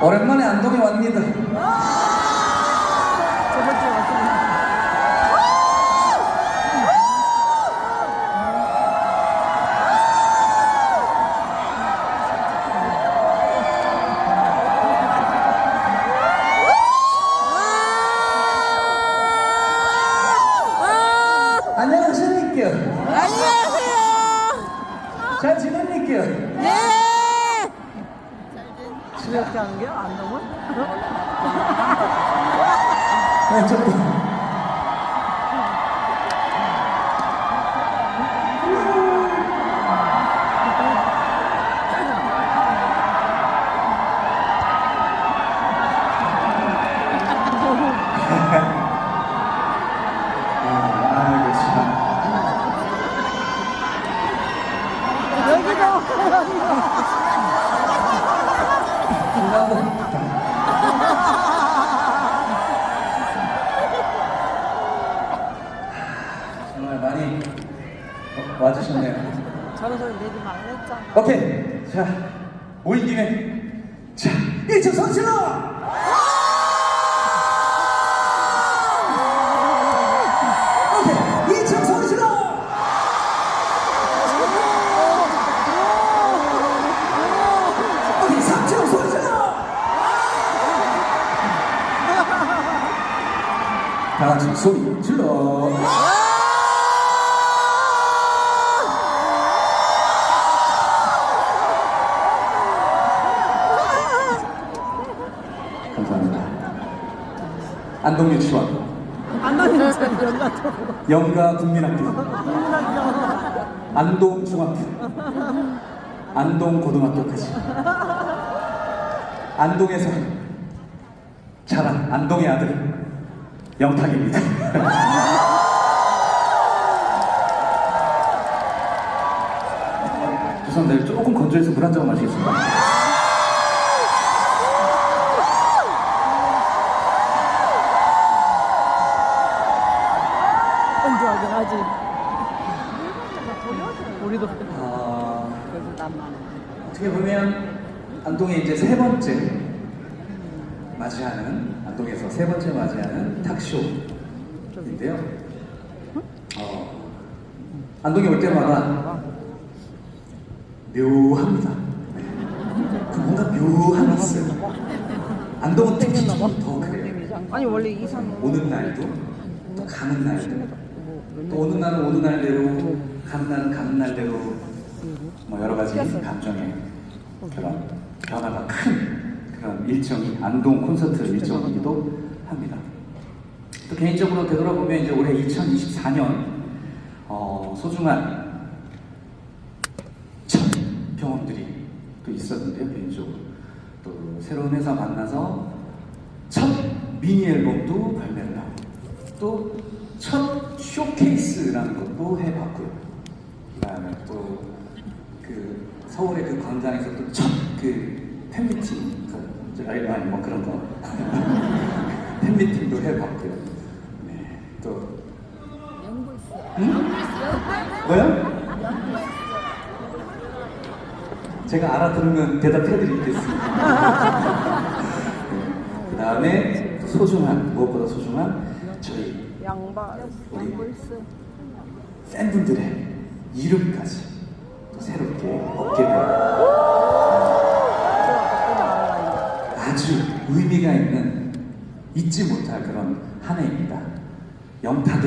오랜만에 안동에 왔습니다. 안녕하십니까. 안녕하세요. 잘 지냅니까? 네. 지겹게 하는 게 안동은? 네, 저도. 정말 많이 와주셨네요. 저런 소리 내지 말랬잖아. 오케이. 자, 모인 김에. 자, 1층 선실로! 오케이. 2층 선실로! 오케이. 3층 선실로! 다 같이 소리 질러. 안동 유치원, 안동이 참 연락도 영가 국민학교, 안동 중학교, 안동 고등학교까지. 안동에서 자란 안동의 아들 영탁입니다. 죄송합니다. 조금 건조해서 물 한 잔 마시겠습니다. 어떻게 보면 안동에 이제 세 번째 맞이하는 안동에서 세 번째 맞이하는 탁쇼인데요. 어, 안동에 올 때마다 묘합니다. 그 뭔가 묘함이 있어요. 안동은 특히 좀더 그래요. 아니 원래 이산 오는 날도 또 가는 날도 또 오는 날은 오는 날대로 가는 날은 가는 날대로 뭐 여러 가지 감정의 그런 변화가 큰 그런 일정이 안동 콘서트 일정이기도 합니다. 또 개인적으로 되돌아보면 이제 올해 2024년 어, 소중한 첫 경험들이 또 있었는데요 개인적으로 또 새로운 회사 만나서 첫 미니 앨범도 발매를 하고 또 첫 쇼케이스라는 것도 해봤고요. 그다음에 또 그 서울의 그 광장에서 또 첫 그 팬미팅 그 저, 아니 아니 뭐 그런 거 팬미팅도 해봤고요. 네, 또 응? 뭐요? 제가 알아들으면 대답해드리겠습니다. 그 다음에 소중한 무엇보다 소중한 저희 양발 우리 팬분들의 이름까지 또 새롭게 얻게 된 아주 의미가 있는 잊지 못할 그런 한 해입니다. 영탁의